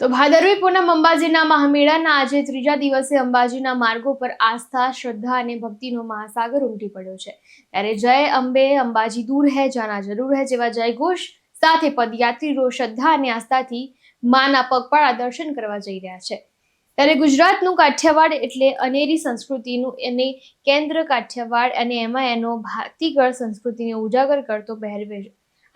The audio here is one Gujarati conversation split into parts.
તો ભાદરવી પૂનમ અંબાજીના મહામેળાના આજે ત્રીજા દિવસે અંબાજીના માર્ગો પર આસ્થા, શ્રદ્ધા અને ભક્તિનો મહાસાગર ઉમટી પડ્યો છે. ત્યારે જય અંબે, અંબાજી દૂર હે, જાના જરૂર હે જેવા જયઘોષ સાથે પદયાત્રીઓ શ્રદ્ધા અને આસ્થાથી માના પગપાળા દર્શન કરવા જઈ રહ્યા છે. ત્યારે ગુજરાતનું કાઠિયાવાડ એટલે અનેરી સંસ્કૃતિનું અને કેન્દ્ર કાઠિયાવાડ અને એમાં એનો ભારતીગળ સંસ્કૃતિને ઉજાગર કરતો પહેરવેશ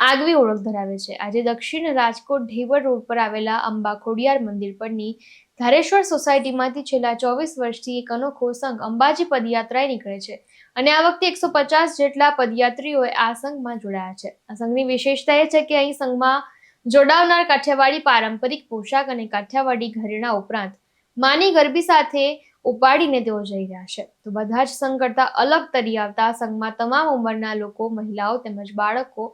આગવી ઓળખ ધરાવે છે. આજે દક્ષિણ રાજકોટ ઢેવર રોડ પર આવેલા અંબા ખોડિયાર મંદિર પરની ધારેશ્વર સોસાયટીમાંથી છેલ્લા ચોવીસ વર્ષથી એક અનોખો સંઘ અંબાજી પદયાત્રાએ નીકળે છે અને આ વખતે એકસો પચાસ જેટલા પદયાત્રીઓએ આ સંઘમાં જોડાયા છે. આ સંઘની વિશેષતા એ છે કે અહીં સંઘમાં જોડાવનાર કાઠિયાવાડી પારંપરિક પોશાક અને કાઠિયાવાડી ઘરેણા ઉપરાંત માની ગરબી સાથે ઉપાડીને તેઓ જઈ રહ્યા છે. તો બધા જ સંઘ કરતા અલગ તરી આવતા સંઘમાં તમામ ઉંમરના લોકો, મહિલાઓ તેમજ બાળકો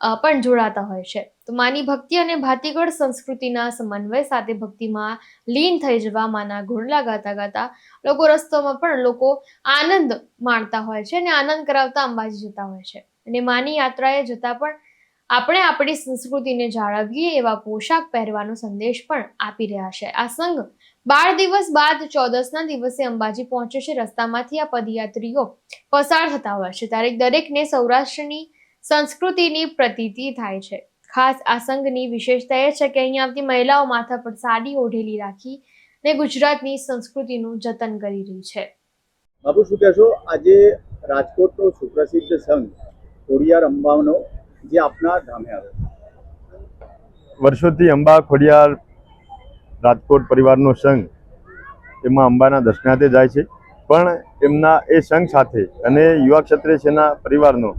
પણ જોડાતા હોય છે. તો માની ભક્તિ અને ભાતીગળ સંસ્કૃતિના સમન્વય સાથે ભક્તિમાં લીન થઈ જવા માના ગુણલા ગાતા ગાતા લોકો રસ્તામાં પણ લોકો આનંદ માણતા હોય છે અને આનંદ કરાવતા અંબાજી જતા હોય છે. અને માની યાત્રાએ જતા પણ આપણે આપણી સંસ્કૃતિને જાળવીએ એવા પોશાક પહેરવાનો સંદેશ પણ આપી રહ્યા છે. આ સંઘ બાર દિવસ બાદ ચૌદસના દિવસે અંબાજી પહોંચે છે. રસ્તામાંથી આ પદયાત્રીઓ પસાર થતા હોય છે. ત્યારે દરેકને સૌરાષ્ટ્રની સંસ્કૃતિની પ્રતીતિ થાય છે. ખાસ આ સંઘની વિશેષતા એ છે કે અહીં આવતી મહિલાઓ માથા પર સાડી ઓઢેલી રાખી ને ગુજરાતની સંસ્કૃતિનું જતન કરી રહી છે. બાબુ શું કહેશો? આજે રાજકોટનો સુપ્રસિદ્ધ સંઘ ખોડિયાર અંબાનો જે આપના ધામે આવ્યો વર્ષોથી અંબા ખોડિયાર રાજકોટ પરિવારનો સંઘ એમાં અંબાના દર્શનાર્થે જાય છે. પણ એમના એ સંઘ સાથે અને યુવા ક્ષત્રિય સેના પરિવારનો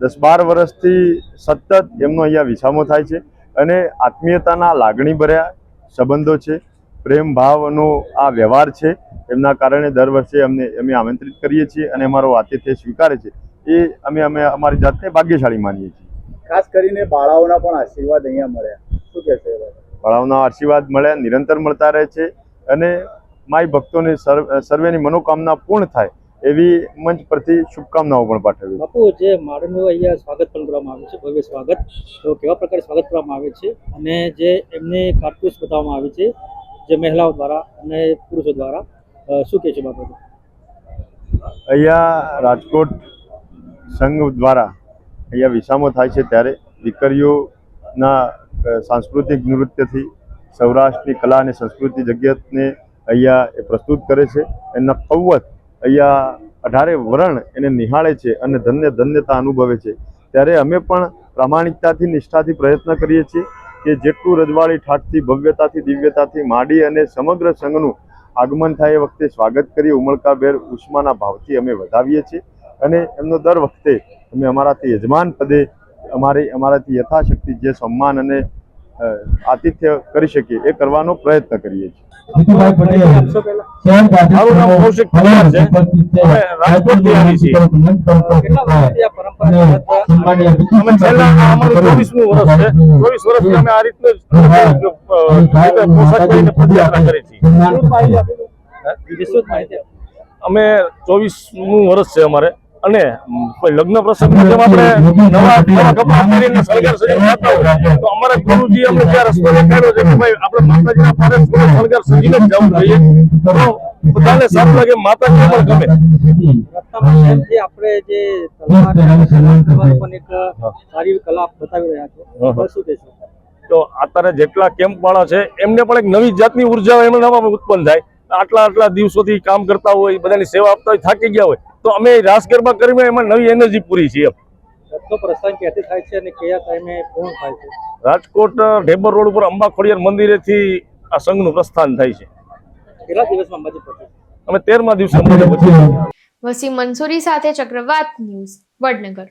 દસ બાર વર્ષથી સતત એમનો અહીંયા વિસામો થાય છે અને આત્મીયતાના લાગણી ભર્યા સંબંધો છે. પ્રેમ ભાવનો આ વ્યવહાર છે. એમના કારણે દર વર્ષે અમને અમે આમંત્રિત કરીએ છીએ અને અમારો આતિથ્ય સ્વીકારે છે. એ અમે અમે અમારી જાતને ભાગ્યશાળી માનીએ છીએ. ખાસ કરીને બાળાઓના પણ આશીર્વાદ અહીંયા મળ્યા. શું કહે છે બાબતે? આશીર્વાદ મળ્યા નિરંતર મળતા રહે છે અને માય ભક્તોને સર્વ- સર્વેની મનોકામના પૂર્ણ થાય એવી મંચ પરથી શુભકામનાઓ પણ પાઠવી. બાપુ જે માળનું અહીંયા સ્વાગત પણ કરવામાં આવે છે ભવ્ય સ્વાગત. તો કેવા પ્રકારે સ્વાગત કરવામાં આવે છે? અને જે એમને કારતૂસ બતાવવામાં આવે છે જે મહિલાઓ દ્વારા અને પુરુષો દ્વારા શું કહે છે બાબતે અહીંયા રાજકોટ સંઘ દ્વારા અહીંયા વિસામો થાય છે ત્યારે દીકરીઓના સાંસ્કૃતિક નૃત્યથી સૌરાષ્ટ્રની કલા અને સંસ્કૃતિ જગતને અહીંયા એ પ્રસ્તુત કરે છે. એમના કૌવત અહીંયા અઢારે વરણ એને નિહાળે છે અને ધન્ય ધન્યતા અનુભવે છે. ત્યારે અમે પણ પ્રામાણિકતાથી, નિષ્ઠાથી પ્રયત્ન કરીએ છીએ કે જેટલું રજવાડી ઠાઠથી, ભવ્યતાથી, દિવ્યતાથી માંડી અને સમગ્ર સંઘનું આગમન થાય એ વખતે સ્વાગત કરી ઉમળકાભેર ઉષ્માના ભાવથી અમે વધાવીએ છીએ અને એમનો દર વખતે અમે અમારાથી યજમાન પદે અમારી, અમારાથી યથાશક્તિ, જે સન્માન અને આતિથ્ય કરી શકીએ એ કરવાનો પ્રયત્ન કરીએ છીએ. અમે ચોવીસ. અમે ચોવીસમું વર્ષ છે અમારે. અને કોઈ લગ્ન પ્રસંગમાં જેમ આપણે નવા નવા કપડાં પહેરીને શણગાર સજીને જતા હોય તો અમારા ગુરુજી અમને ત્યાં રસ્તો દેખાડ્યો છે કે ભાઈ આપણે માતાજીના પારે શણગાર સજીને જ જવું જોઈએ તો બધાને સારું લાગે માતાજી પણ ગમે. આપણે જે એક સારી કલા બતાવી રહ્યા છો. તો શું તો અત્યારે જેટલા કેમ્પ વાળા છે એમને પણ એક નવી જાતની ઊર્જા એમનામાં ઉત્પન્ન થાય. આટલા આટલા દિવસોથી કામ કરતા હોય બધાની સેવા આપતા હોય થાકી ગયા હોય તો અમે રાસ ગરબા કરીને એમાં નવી એનર્જી પૂરી છે અને કયા ટાઈમે પૂર્ણ થાય છે? રાજકોટ ઢેબર રોડ ઉપર અંબા ખોડિયાર મંદિરેથી આ સંઘનું પ્રસ્થાન થાય છે. કેટલા દિવસમાં અંબાજી પહોંચે છે? અમે તેરમા દિવસે અંબાજી પહોંચીએ. વસીમ મંસૂરી સાથે ચક્રવાત ન્યૂઝ વડનગર.